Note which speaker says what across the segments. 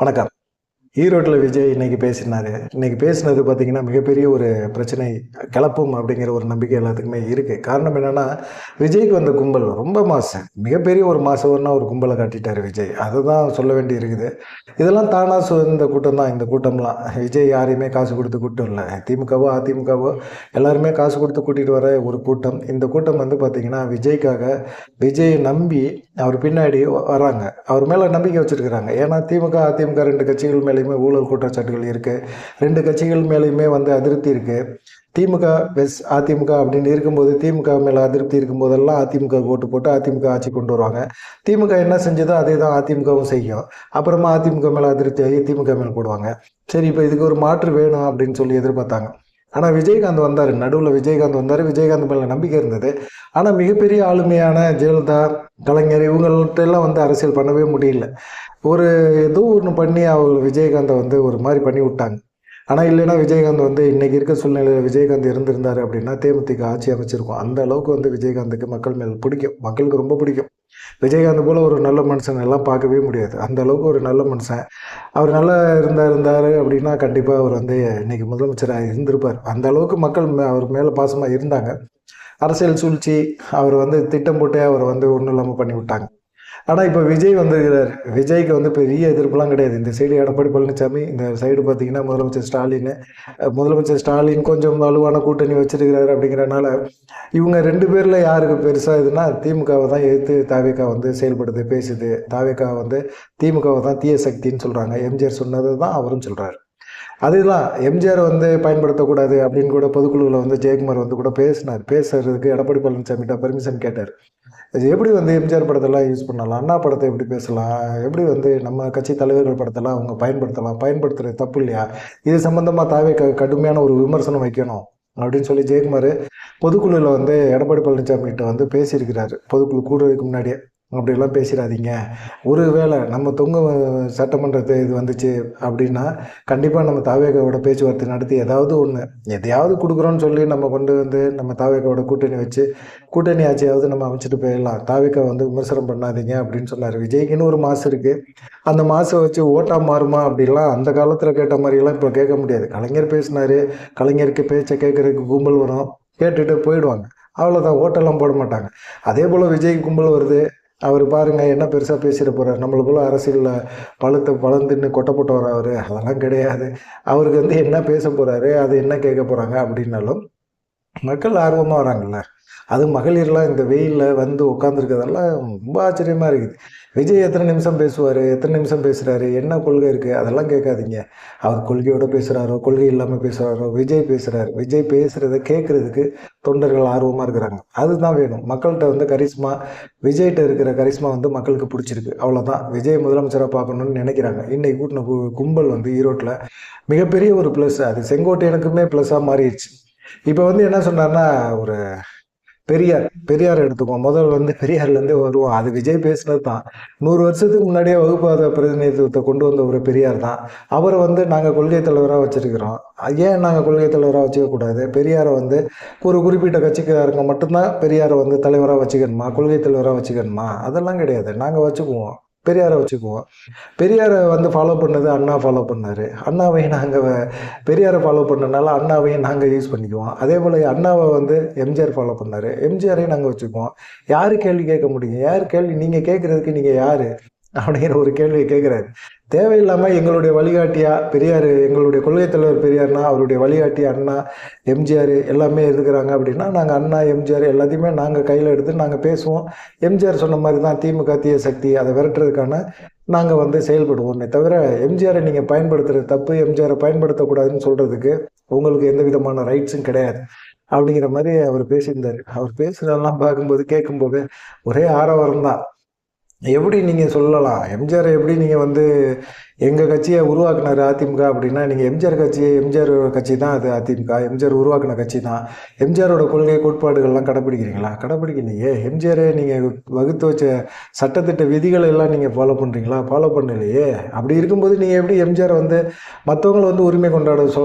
Speaker 1: வணக்கம். ஈரோட்டில் விஜய் இன்னைக்கு பேசினாரு. இன்னைக்கு பேசினது பார்த்தீங்கன்னா மிகப்பெரிய ஒரு பிரச்சனை கிளப்பும் அப்படிங்கிற ஒரு நம்பிக்கை எல்லாத்துக்குமே இருக்கு. காரணம் என்னன்னா விஜய்க்கு வந்த கும்பல் ரொம்ப மாசம் மிகப்பெரிய ஒரு மாசம்னா ஒரு கும்பலை காட்டிட்டாரு விஜய். அதை தான் சொல்ல வேண்டி இருக்குது. இதெல்லாம் தானாக இந்த கூட்டம் தான். இந்த கூட்டம்லாம். விஜய் யாரையுமே காசு கொடுத்து கூட்டம் இல்லை. திமுகவோ அதிமுகவோ எல்லாருமே காசு கொடுத்து கூட்டிகிட்டு வர ஒரு கூட்டம். இந்த கூட்டம் வந்து பார்த்தீங்கன்னா விஜய்க்காக விஜயை நம்பி அவர் பின்னாடி வராங்க. அவர் மேலே நம்பிக்கை வச்சிருக்கிறாங்க. ஏன்னா திமுக அதிமுக ரெண்டு கட்சிகள் மேலே மேலேயுமே ஊழல் குற்றச்சாட்டுகள் இருக்குது ரெண்டு கட்சிகள் மேலேயுமே வந்து அதிருப்தி இருக்குது திமுக வெஸ் அதிமுக அப்படின்னு இருக்கும்போது திமுக மேலே அதிருப்தி இருக்கும்போதெல்லாம் அதிமுக ஓட்டு போட்டு அதிமுக ஆட்சி கொண்டு வருவாங்க. திமுக என்ன செஞ்சதோ அதே தான் அதிமுகவும் செய்யும். அப்புறமா அதிமுக மேலே அதிருப்தி ஆகி திமுக மேலே போடுவாங்க. சரி இப்போ இதுக்கு ஒரு மாற்று வேணும் அப்படின்னு சொல்லி எதிர்பார்த்தாங்க. ஆனால் விஜயகாந்த் வந்தார். நடுவில் விஜயகாந்த் வந்தார். விஜயகாந்த் மேலே நம்பிக்கை இருந்தது. ஆனால் மிகப்பெரிய ஆளுமையான ஜெயலலிதா கலைஞர் இவங்கள்ட்ட எல்லாம் வந்து அரசியல் பண்ணவே முடியல. ஒரு ஏதோ ஒன்று பண்ணி அவர் விஜயகாந்தை வந்து ஒரு மாதிரி பண்ணி விட்டாங்க. ஆனால் இல்லைன்னா விஜயகாந்த் வந்து இன்றைக்கி இருக்க சூழ்நிலையில் விஜயகாந்த் இருந்திருந்தார் அப்படின்னா தேமுதிக ஆட்சி அமைச்சிருக்கும். அந்த அளவுக்கு வந்து விஜயகாந்துக்கு மக்கள் மேல் பிடிக்கும். மக்களுக்கு ரொம்ப பிடிக்கும். விஜயகாந்த் போல் ஒரு நல்ல மனுஷன் எல்லாம் பார்க்கவே முடியாது. அந்த அளவுக்கு ஒரு நல்ல மனுஷன். அவர் நல்லா இருந்தா இருந்தார் அப்படின்னா கண்டிப்பாக அவர் வந்து இன்னைக்கு முதலமைச்சராக இருந்திருப்பார். அந்த அளவுக்கு மக்கள் மே- அவர் மேலே பாசமாக இருந்தாங்க. அரசியல் சூழ்ச்சி அவர் வந்து திட்டம் போட்டு அவர் வந்து ஒன்றும் இல்லாமல் பண்ணி விட்டாங்க ஆனால் இப்போ விஜய் வந்திருக்கிறார். விஜய்க்கு வந்து பெரிய எதிர்ப்புலாம் கிடையாது. இந்த சைடு எடப்பாடி பழனிசாமி இந்த சைடு பார்த்தீங்கன்னா முதலமைச்சர் ஸ்டாலின் முதலமைச்சர் ஸ்டாலின் கொஞ்சம் வலுவான கூட்டணி வச்சிருக்கிறாரு அப்படிங்கிறனால இவங்க ரெண்டு பேரில் யாருக்கு பெருசாக இதுன்னா திமுகவை தான் எதிர்த்து தாவேக்கா வந்து செயல்படுது பேசுது. தாவேக்கா வந்து திமுகவை தான் தீய சக்தின்னு சொல்கிறாங்க எம்ஜிஆர் சொன்னது தான் அவரும் சொல்கிறாரு அதுதான் எம்ஜிஆர் வந்து பயன்படுத்தக்கூடாது அப்படின்னு கூட பொதுக்குழுவில் வந்து ஜெயக்குமார் வந்து கூட பேசினார். பேசுறதுக்கு எடப்பாடி பழனிசாமிகிட்ட பெர்மிஷன் கேட்டார். இது எப்படி வந்து எம்ஜிஆர் படத்தெல்லாம் யூஸ் பண்ணலாம்? அண்ணா படத்தை எப்படி பேசலாம்? எப்படி வந்து நம்ம கட்சி தலைவர்கள் படத்தெல்லாம் அவங்க பயன்படுத்தலாம்? பயன்படுத்துறது தப்பு இல்லையா? இது சம்பந்தமாக தாவே க கடுமையான ஒரு விமர்சனம் வைக்கணும் அப்படின்னு சொல்லி ஜெயக்குமார் பொதுக்குழுவில் வந்து எடப்பாடி பழனிசாமி கிட்ட வந்து பேசியிருக்கிறாரு. பொதுக்குழு கூடுறதுக்கு முன்னாடியே. அப்படியெல்லாம் பேசிடாதீங்க. ஒரு வேளை நம்ம தொங்க சட்டமன்றத்தை இது வந்துச்சு அப்படின்னா கண்டிப்பாக நம்ம தாவேகாவோட பேச்சுவார்த்தை நடத்தி ஏதாவது ஒன்று எதையாவது கொடுக்குறோன்னு சொல்லி நம்ம கொண்டு வந்து நம்ம தாவேகாவோட கூட்டணி வச்சு கூட்டணி ஆட்சியாவது நம்ம அமைச்சிட்டு போயிடலாம். தாவேக்கா வந்து விமர்சனம் பண்ணாதீங்க அப்படின்னு சொன்னார். விஜய்க்குன்னு ஒரு மாசு இருக்குது அந்த மாசை வச்சு ஓட்டா மாறுமா அப்படிலாம் அந்த காலத்தில் கேட்ட மாதிரிலாம் இப்போ கேட்க முடியாது. கலைஞர் பேசினார். கலைஞருக்கு பேச்சை கேட்கறதுக்கு கும்பல் வரும். கேட்டுட்டு போயிடுவாங்க. அவ்வளோதான் ஓட்டெல்லாம் போட மாட்டாங்க. அதே போல் விஜய் கும்பல் வருது. அவர் பாருங்க என்ன பெருசாக பேசிட போகிறார் நம்மளை அரசியலில் பழுத்து பழந்துன்னு கொட்டை வர அவர். அதெல்லாம் கிடையாது. அவருக்கு வந்து என்ன பேச போகிறாரு அது என்ன கேட்க போகிறாங்க அப்படின்னாலும் மக்கள் ஆர்வமாக வராங்கல்ல. அது மகளிர்லாம் இந்த வெயிலில் வந்து உட்காந்துருக்கிறதெல்லாம் ரொம்ப ஆச்சரியமாக இருக்குது. விஜய் எத்தனை நிமிஷம் பேசுவார்? எத்தனை நிமிஷம் பேசுகிறாரு என்ன கொள்கை இருக்குது அதெல்லாம் கேட்காதீங்க. அவர் கொள்கையோட பேசுகிறாரோ கொள்கை இல்லாமல் பேசுகிறாரோ விஜய் பேசுகிறாரு விஜய் பேசுகிறத கேட்குறதுக்கு தொண்டர்கள் ஆர்வமாக இருக்கிறாங்க. அதுதான் வேணும். மக்கள்கிட்ட வந்து கரிஸ்மா விஜய்கிட்ட இருக்கிற கரிஸ்மா வந்து மக்களுக்கு பிடிச்சிருக்கு. அவ்வளோதான் விஜய் முதலமைச்சராக பார்க்கணும்னு நினைக்கிறாங்க. இன்னைக்கு கூட்டின கும்பல் வந்து ஈரோட்டில் மிகப்பெரிய ஒரு ப்ளஸ் அது செங்கோட்டையனுக்குமே ப்ளஸ்ஸாக மாறிடுச்சு. இப்போ வந்து என்ன சொன்னார்னா ஒரு பெரியார் பெரியார் எடுத்துக்குவோம். முதல்ல வந்து பெரியார்லேருந்தே வருவோம். அது விஜய் பேசினது தான் நூறு வருஷத்துக்கு முன்னாடியே வகுப்பாத பிரதிநிதித்துவத்தை கொண்டு வந்த ஒரு பெரியார் தான். அவரை வந்து நாங்கள் கொள்கை தலைவராக வச்சுருக்கிறோம். ஏன் நாங்கள் கொள்கை தலைவராக வச்சுக்கக்கூடாது? பெரியாரை வந்து ஒரு குறிப்பிட்ட கட்சிக்காரங்க மட்டும்தான் பெரியாரை வந்து தலைவராக வச்சுக்கணுமா? கொள்கை தலைவராக வச்சுக்கணுமா? அதெல்லாம் கிடையாது. நாங்கள் வச்சுக்குவோம். பெரியாரை வச்சுக்குவோம். பெரியாரை வந்து ஃபாலோ பண்ணது அண்ணா ஃபாலோ பண்ணார். அண்ணாவையும் நாங்கள் பெரியாரை ஃபாலோ பண்ணனால அண்ணாவையும் நாங்கள் யூஸ் பண்ணிக்குவோம். அதே போல் அண்ணாவை வந்து எம்ஜிஆர் ஃபாலோ பண்ணார். எம்ஜிஆரையும் நாங்கள் வச்சுக்குவோம். யார் கேள்வி கேட்க முடியும்? யார் கேள்வி நீங்கள் கேட்குறதுக்கு நீங்கள் யார்? அப்படிங்கிற ஒரு கேள்வியை கேட்குறாரு. தேவையில்லாமல் எங்களுடைய வழிகாட்டியா பெரியார் எங்களுடைய கொள்கை தலைவர் பெரியார்னா அவருடைய வழிகாட்டி அண்ணா எம்ஜிஆர் எல்லாமே இருக்கிறாங்க அப்படின்னா நாங்கள் அண்ணா எம்ஜிஆர் எல்லாத்தையுமே நாங்கள் கையில் எடுத்து நாங்கள் பேசுவோம். எம்ஜிஆர் சொன்ன மாதிரி தான் திமுக தீய சக்தி அதை விரட்டுறதுக்கான நாங்கள் வந்து செயல்படுவோமே தவிர எம்ஜிஆரை நீங்கள் பயன்படுத்துகிற தப்பு எம்ஜிஆரை பயன்படுத்தக்கூடாதுன்னு சொல்கிறதுக்கு உங்களுக்கு எந்த விதமான ரைட்ஸும் கிடையாது. அப்படிங்கிற மாதிரி அவர் பேசியிருந்தார். அவர் பேசுகிறதெல்லாம் பார்க்கும்போது கேட்கும்போது ஒரே ஆரவாரம் தான் எப்படி நீங்கள் சொல்லலாம்? எம்ஜிஆர் எப்படி நீங்கள் வந்து எங்கள் கட்சியை உருவாக்குனார் அதிமுக அப்படின்னா நீங்கள் எம்ஜிஆர் கட்சி எம்ஜிஆர் கட்சி தான் அது அதிமுக. எம்ஜிஆர் உருவாக்குன கட்சி தான். எம்ஜிஆரோட கொள்கை கோட்பாடுகள்லாம் கடைப்பிடிக்கிறீங்களா? கடைப்பிடிக்கலையே. எம்ஜிஆரே நீங்கள் வகுத்து வச்ச சட்டத்திட்ட விதிகளை எல்லாம் நீங்கள் ஃபாலோ பண்ணுறீங்களா ஃபாலோ பண்ணலையே. அப்படி இருக்கும்போது நீங்கள் எப்படி எம்ஜிஆர் வந்து மற்றவங்களை வந்து உரிமை கொண்டாட சொ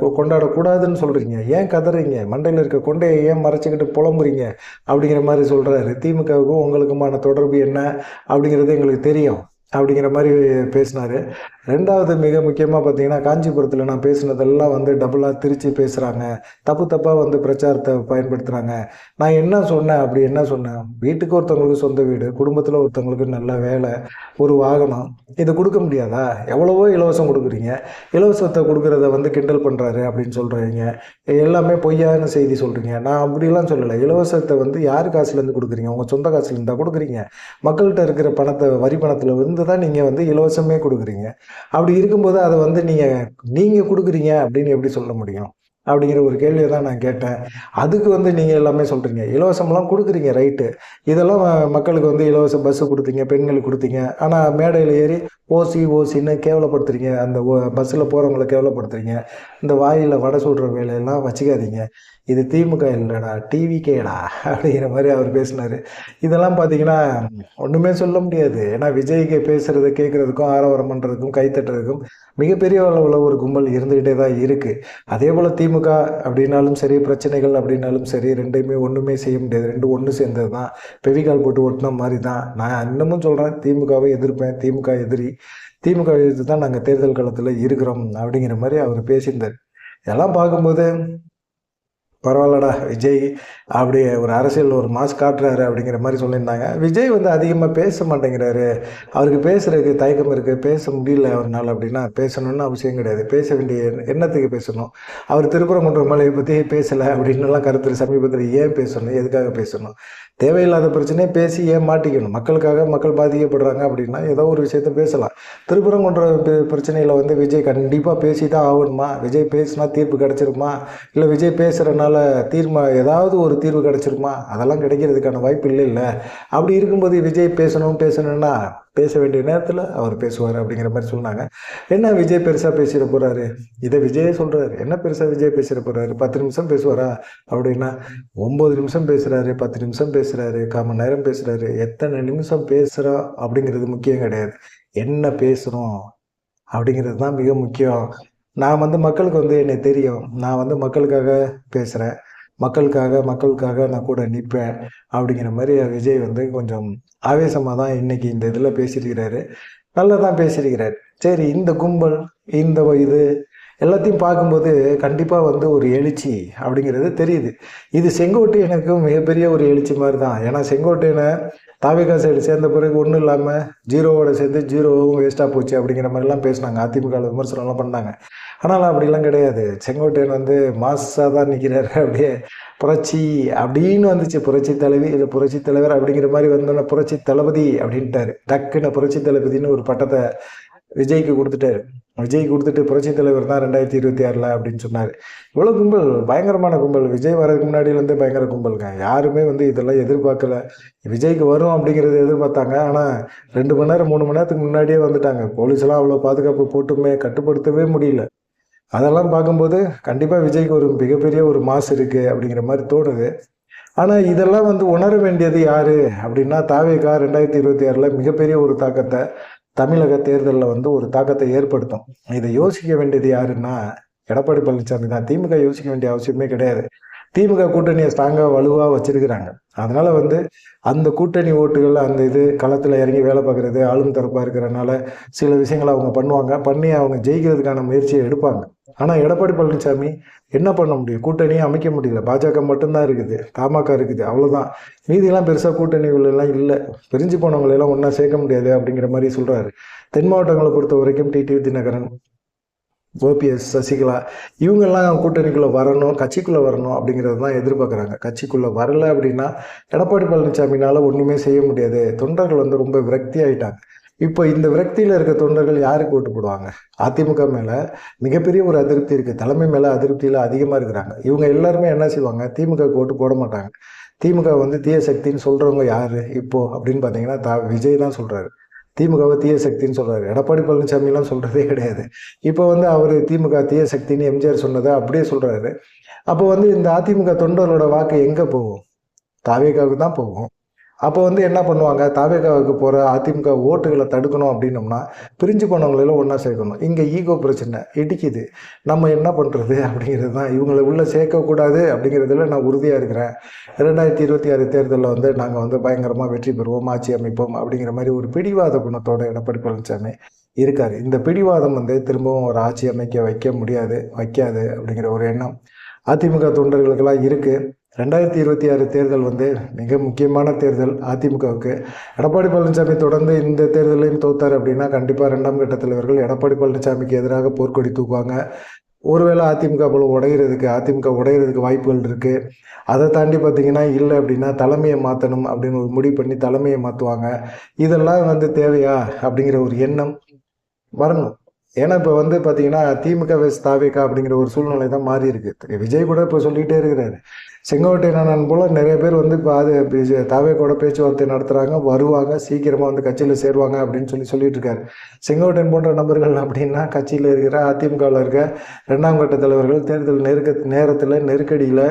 Speaker 1: கொ- கொண்டாடக்கூடாதுன்னு சொல்கிறீங்க ஏன் கதறீங்க? மண்டையில் இருக்க கொண்டையை ஏன் மறைச்சிக்கிட்டு புலம்புறீங்க? அப்படிங்கிற மாதிரி சொல்கிறாரு திமுகவுக்கும் உங்களுக்குமான தொடர்பு என்ன? அப்படிங்கிறது எங்களுக்கு தெரியும். அப்படிங்கிற மாதிரி பேசினார். ரெண்டாவது மிக முக்கியமாக பார்த்தீங்கன்னா காஞ்சிபுரத்தில் நான் பேசினதெல்லாம் வந்து டபுளாக திருச்சி பேசுகிறாங்க தப்பு தப்பாக வந்து பிரச்சாரத்தை பயன்படுத்துகிறாங்க நான் என்ன சொன்னேன்? அப்படி என்ன சொன்னேன்? வீட்டுக்கு ஒருத்தவங்களுக்கு சொந்த வீடு குடும்பத்தில் ஒருத்தவங்களுக்கு நல்ல வேலை ஒரு வாகனம் இதை கொடுக்க முடியாதா? எவ்வளவோ இலவசம் கொடுக்குறீங்க. இலவசத்தை கொடுக்குறத வந்து கிண்டல் பண்ணுறாரு அப்படின்னு சொல்கிறீங்க எல்லாமே பொய்யான செய்தி சொல்கிறீங்க நான் அப்படிலாம் சொல்லலை. இலவசத்தை வந்து யார் காசுலேருந்து கொடுக்குறீங்க? உங்கள் சொந்த காசுலேருந்து தான் கொடுக்குறீங்க. மக்கள்கிட்ட இருக்கிற பணத்தை வரி பணத்தில் இருந்து தான் நீங்கள் வந்து இலவசமே கொடுக்குறீங்க. அப்படி இருக்கும்போது அதை வந்து நீங்கள் நீங்கள் கொடுக்குறீங்க அப்படின்னு எப்படி சொல்ல முடியும்? அப்படிங்கிற ஒரு கேள்வியை தான் நான் கேட்டேன். அதுக்கு வந்து நீங்கள் எல்லாமே சொல்கிறீங்க இலவசம்லாம் கொடுக்குறீங்க ரைட்டு இதெல்லாம் மக்களுக்கு வந்து இலவச பஸ்ஸு கொடுத்தீங்க பெண்களுக்கு கொடுத்தீங்க. ஆனால் மேடையில் ஏறி ஓசி ஓசின்னு கேவலப்படுத்துறீங்க. அந்த பஸ்ஸில் போகிறவங்கள கேவலப்படுத்துறீங்க. இந்த வாயில் வடை சுடுற வேலையெல்லாம் வச்சுக்காதீங்க. இது திமுக இல்லைடா டிவிகேடா அப்படிங்கிற மாதிரி அவர் பேசினார். இதெல்லாம் பார்த்தீங்கன்னா ஒன்றுமே சொல்ல முடியாது. ஏன்னா விஜய்க்கு பேசுகிறத கேட்குறதுக்கும் ஆரவாரம் பண்ணுறதுக்கும் கைத்தட்டுறதுக்கும் மிகப்பெரிய அளவில் ஒரு கும்பல் இருந்துக்கிட்டே தான் இருக்குது அதே போல் திமுக அப்படின்னாலும் சரி பிரச்சனைகள் அப்படின்னாலும் சரி ரெண்டையுமே ஒன்றுமே செய்ய முடியாது. ரெண்டும் ஒன்று சேர்ந்தது தான் பெவிகால் போட்டு ஒட்டின மாதிரி தான் நான் இன்னமும் சொல்கிறேன் திமுகவை எதிர்ப்பேன் திமுக எதிரி. திமுக எதிர்த்து தான் நாங்கள் தேர்தல் காலத்தில் இருக்கிறோம் அப்படிங்கிற மாதிரி அவர் பேசியிருந்தார். இதெல்லாம் பார்க்கும்போது பரவாயில்லடா விஜய் அப்படி ஒரு அரசியல் ஒரு மாஸ் காட்டுறாரு அப்படிங்கிற மாதிரி சொல்லியிருந்தாங்க. விஜய் வந்து அதிகமாக பேச மாட்டேங்கிறாரு. அவருக்கு பேசுறதுக்கு தயக்கம் இருக்குது பேச முடியல அவரால் அப்படின்னா பேசணும்னு அவசியம் கிடையாது. பேச வேண்டிய எண்ண- எண்ணத்துக்கு பேசணும். அவர் திருப்பரங்குன்ற மலையை பற்றி பேசலை அப்படின்னுலாம் கருத்து சமீபத்தில் ஏன் பேசணும்? எதுக்காக பேசணும்? தேவையில்லாத பிரச்சனையை பேசி ஏன் மாட்டிக்கணும்? மக்களுக்காக மக்கள் பாதிக்கப்படுறாங்க அப்படின்னா ஏதோ ஒரு விஷயத்த பேசலாம். திருப்பரங்குன்ற பிரச்சனையில் வந்து விஜய் கண்டிப்பாக பேசி தான் ஆகணுமா? விஜய் பேசினா தீர்ப்பு கிடச்சிருமா? இல்லை விஜய் பேசுகிறனால தீர்மா ஏதாவது ஒரு தீர்வு கிடச்சிருமா? அதெல்லாம் கிடைக்கிறதுக்கான வாய்ப்பு இல்லை இல்லை அப்படி இருக்கும்போது விஜய் பேசணும் பேசணும்னா பேச வேண்டிய நேரத்தில் அவர் பேசுவார் அப்படிங்கிற மாதிரி சொன்னாங்க. என்ன விஜய் பெருசாக பேசிட போகிறாரு இதை விஜயே சொல்கிறாரு என்ன பெருசாக விஜய் பேசிட போகிறாரு பத்து நிமிஷம் பேசுவாரா? அப்படின்னா ஒம்பது நிமிஷம் பேசுகிறாரு பத்து நிமிஷம் பேசுகிறாரு கால் மணி நேரம் பேசுகிறாரு எத்தனை நிமிஷம் பேசுகிறோம் அப்படிங்கிறது முக்கியம் கிடையாது. என்ன பேசுகிறோம் அப்படிங்கிறது தான் மிக முக்கியம். நான் வந்து மக்களுக்கு வந்து என்னை தெரியும். நான் வந்து மக்களுக்காக பேசுகிறேன் மக்களுக்காக மக்களுக்காக நான் கூட நிற்பேன் அப்படிங்கிற மாதிரி விஜய் வந்து கொஞ்சம் ஆவேசமாக தான் இன்னைக்கு இந்த இதில் பேசியிருக்கிறாரு நல்லா தான் பேசியிருக்கிறார் சரி இந்த கும்பல் இந்த இது எல்லாத்தையும் பார்க்கும்போது கண்டிப்பாக வந்து ஒரு எழுச்சி அப்படிங்கிறது தெரியுது. இது செங்கோட்டையனுக்கும் மிகப்பெரிய ஒரு எழுச்சி மாதிரி தான் ஏன்னா செங்கோட்டையனை தாவேகா சைடு சேர்ந்த பிறகு ஒன்றும் இல்லாமல் ஜீரோவோட சேர்ந்து ஜீரோவும் வேஸ்ட்டாக போச்சு அப்படிங்கிற மாதிரிலாம் பேசினாங்க. அதிமுக விமர்சனம்லாம் பண்ணாங்க. ஆனால் அப்படிலாம் கிடையாது. செங்கோட்டையன் வந்து மாசாக தான் நிற்கிறாரு அப்படியே புரட்சி அப்படின்னு வந்துச்சு. புரட்சி தலைவி இல்லை புரட்சி தலைவர் அப்படிங்கிற மாதிரி வந்தோன்னே புரட்சி தளபதி அப்படின்ட்டாரு. டக்குன்னு புரட்சி தளபதின்னு ஒரு பட்டத்தை விஜய்க்கு கொடுத்துட்டாரு விஜய் கொடுத்துட்டு புரட்சி தலைவர் தான் ரெண்டாயிரத்தி இருபத்தி ஆறில் அப்படின்னு சொன்னார். இவ்வளோ கும்பல் பயங்கரமான கும்பல். விஜய் வரதுக்கு முன்னாடியிலேருந்தே பயங்கர கும்பலுங்க. யாருமே வந்து இதெல்லாம் எதிர்பார்க்கல. விஜய்க்கு வரும் அப்படிங்கிறத எதிர்பார்த்தாங்க. ஆனால் ரெண்டு மணி நேரம் மூணு மணி நேரத்துக்கு முன்னாடியே வந்துட்டாங்க. போலீஸ்லாம் அவ்வளோ பாதுகாப்பு போட்டுமே கட்டுப்படுத்தவே முடியல. அதெல்லாம் பார்க்கும்போது கண்டிப்பாக விஜய்க்கு ஒரு மிகப்பெரிய ஒரு மாசு இருக்குது அப்படிங்கிற மாதிரி தோணுது. ஆனால் இதெல்லாம் வந்து உணர வேண்டியது யார் அப்படின்னா தாவேகா ரெண்டாயிரத்தி இருபத்தி ஆறில் மிகப்பெரிய ஒரு தாக்கத்தை தமிழக தேர்தலில் வந்து ஒரு தாக்கத்தை ஏற்படுத்தும். இதை யோசிக்க வேண்டியது யாருன்னா எடப்பாடி பழனிசாமி தான். திமுக யோசிக்க வேண்டிய அவசியமே கிடையாது. திமுக கூட்டணியை ஸ்ட்ராங்காக வலுவாக வச்சிருக்கிறாங்க. அதனால வந்து அந்த கூட்டணி ஓட்டுகள் அந்த இது களத்தில் இறங்கி வேலை பார்க்குறது ஆளும் தரப்பாக இருக்கிறனால சில விஷயங்களை அவங்க பண்ணுவாங்க. பண்ணி அவங்க ஜெயிக்கிறதுக்கான முயற்சியை எடுப்பாங்க. ஆனால் எடப்பாடி பழனிசாமி என்ன பண்ண முடியும்? கூட்டணியை அமைக்க முடியல. பாஜக மட்டும்தான் இருக்குது. தமாக இருக்குது. அவ்வளோதான் மீதியெல்லாம் பெருசாக கூட்டணிகளெல்லாம் இல்லை. பிரிஞ்சு போனவங்களெல்லாம் ஒன்றா சேர்க்க முடியாது அப்படிங்கிற மாதிரி சொல்கிறாரு தென் மாவட்டங்களை பொறுத்த வரைக்கும் டிடிவி தினகரன் ஓபிஎஸ் சசிகலா இவங்கெல்லாம் கூட்டணிக்குள்ளே வரணும் கட்சிக்குள்ளே வரணும் அப்படிங்கிறது தான் எதிர்பார்க்குறாங்க. கட்சிக்குள்ளே வரல அப்படின்னா எடப்பாடி பழனிசாமினால் ஒன்றுமே செய்ய முடியாது. தொண்டர்கள் வந்து ரொம்ப விரக்தி ஆகிட்டாங்க இப்போ இந்த விரக்தியில் இருக்க தொண்டர்கள் யாருக்கு ஓட்டு போடுவாங்க? அதிமுக மேலே மிகப்பெரிய ஒரு அதிருப்தி இருக்குது தலைமை மேலே அதிருப்தியில் அதிகமாக இருக்கிறாங்க. இவங்க எல்லாருமே என்ன செய்வாங்க? திமுகவுக்கு ஓட்டு போட மாட்டாங்க. திமுக வந்து தீய சக்தின்னு சொல்கிறவங்க யார் இப்போது அப்படின்னு பார்த்தீங்கன்னா தா விஜய் தான் சொல்கிறாரு திமுகவை தீய சக்தின்னு சொல்கிறாரு எடப்பாடி பழனிசாமிலாம் சொல்கிறதே கிடையாது. இப்போ வந்து அவர் திமுக தீய சக்தின்னு எம்ஜிஆர் சொன்னதை அப்படியே சொல்கிறாரு அப்போ வந்து இந்த அதிமுக தொண்டர்களோட வாக்கு எங்கே போகும்? தாவேகாவுக்கு தான் போகும். அப்போ வந்து என்ன பண்ணுவாங்க? தாவேகாவுக்கு போகிற அதிமுக ஓட்டுகளை தடுக்கணும் அப்படின்னோம்னா பிரிஞ்சு போனவங்களெல்லாம் ஒன்றா சேர்க்கணும். இங்கே ஈகோ பிரச்சனை இடிக்குது. நம்ம என்ன பண்ணுறது அப்படிங்கிறது தான். இவங்களை உள்ளே சேர்க்கக்கூடாது அப்படிங்கிறதுல நான் உறுதியாக இருக்கிறேன். ரெண்டாயிரத்தி இருபத்தி ஆறு தேர்தலில் வந்து நாங்கள் வந்து பயங்கரமாக வெற்றி பெறுவோம் ஆட்சி அமைப்போம் அப்படிங்கிற மாதிரி ஒரு பிடிவாத குணத்தோட எடப்பாடி பழனிசாமி இருக்கார். இந்த பிடிவாதம் வந்து திரும்பவும் ஒரு ஆட்சி அமைக்க வைக்க முடியாது வைக்காது அப்படிங்கிற ஒரு எண்ணம் அதிமுக தொண்டர்களுக்கெல்லாம் இருக்குது ரெண்டாயிரத்தி இருபத்தி ஆறு தேர்தல் வந்து மிக முக்கியமான தேர்தல் அதிமுகவுக்கு. எடப்பாடி பழனிசாமி தொடர்ந்து இந்த தேர்தலையும் தோத்தார் அப்படின்னா கண்டிப்பாக ரெண்டாம் கட்ட தலைவர்கள் எடப்பாடி பழனிசாமிக்கு எதிராக போர்க்கொடி தூக்குவாங்க. ஒருவேளை அதிமுக போல உடையிறதுக்கு அதிமுக உடையிறதுக்கு வாய்ப்புகள் இருக்குது அதை தாண்டி பார்த்தீங்கன்னா இல்லை அப்படின்னா தலைமையை மாற்றணும் அப்படின்னு ஒரு முடிவு பண்ணி தலைமையை மாற்றுவாங்க இதெல்லாம் வந்து தேவையா அப்படிங்கிற ஒரு எண்ணம் வரணும். ஏன்னா இப்போ வந்து பார்த்தீங்கன்னா திமுக வெஸ் தாவேக்கா அப்படிங்கிற ஒரு சூழ்நிலை தான் மாறி இருக்கு. விஜய் கூட இப்போ சொல்லிகிட்டே இருக்கிறாரு. செங்கோட்டையன் போல நிறைய பேர் வந்து இப்போ அது தாவேக்கோட பேச்சுவார்த்தை நடத்துகிறாங்க வருவாங்க சீக்கிரமாக வந்து கட்சியில் சேருவாங்க அப்படின்னு சொல்லி சொல்லிட்டு இருக்காரு. செங்கோட்டையன் போன்ற நபர்கள் அப்படின்னா கட்சியில் இருக்கிற அதிமுகவில் இருக்க ரெண்டாம் கட்ட தலைவர்கள் தேர்தல் நெருக்க நேரத்தில் நெருக்கடியில்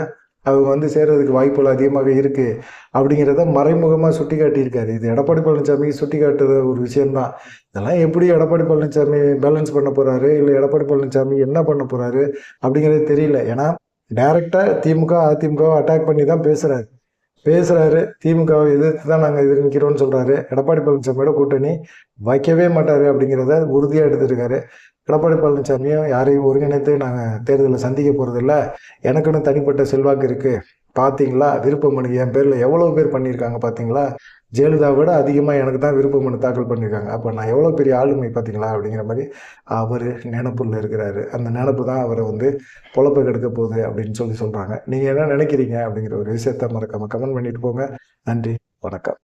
Speaker 1: அவங்க வந்து சேர்கிறதுக்கு வாய்ப்புகள் அதிகமாக இருக்குது அப்படிங்கிறத மறைமுகமாக சுட்டி காட்டியிருக்காரு இது எடப்பாடி பழனிசாமி சுட்டி காட்டுற ஒரு விஷயம்தான். இதெல்லாம் எப்படி எடப்பாடி பழனிசாமி பேலன்ஸ் பண்ண போகிறாரு இல்லை எடப்பாடி பழனிசாமி என்ன பண்ண போகிறாரு அப்படிங்கிறது தெரியல. ஏன்னா டைரெக்டாக திமுக அதிமுகவை அட்டாக் பண்ணி தான் பேசுகிறாரு பேசுகிறாரு திமுகவை எதிர்த்து தான் நாங்கள் எதிர் நிற்கிறோம்னு சொல்கிறாரு எடப்பாடி பழனிசாமியோட கூட்டணி வைக்கவே மாட்டார் அப்படிங்கிறத உறுதியாக எடுத்திருக்காரு. எடப்பாடி பழனிசாமியும் யாரையும் ஒருங்கிணைத்து நாங்கள் தேர்தலில் சந்திக்க போகிறதில்ல எனக்குன்னு தனிப்பட்ட செல்வாக்கு இருக்குது பார்த்தீங்களா விருப்ப மனு என் பேரில் எவ்வளோ பேர் பண்ணியிருக்காங்க பார்த்தீங்களா ஜெயலலிதா விட அதிகமாக எனக்கு தான் விருப்ப மனு தாக்கல் பண்ணியிருக்காங்க அப்போ நான் எவ்வளோ பெரிய ஆளுமை பார்த்தீங்களா அப்படிங்கிற மாதிரி அவர் நினப்பில் இருக்கிறாரு. அந்த நினப்பு தான் அவரை வந்து பொழப்ப கெடுக்க போகுது அப்படின்னு சொல்லி சொல்கிறாங்க நீங்கள் என்ன நினைக்கிறீங்க? அப்படிங்கிற ஒரு விஷயத்த மறக்காமல் கமெண்ட் பண்ணிட்டு போங்க. நன்றி. வணக்கம்.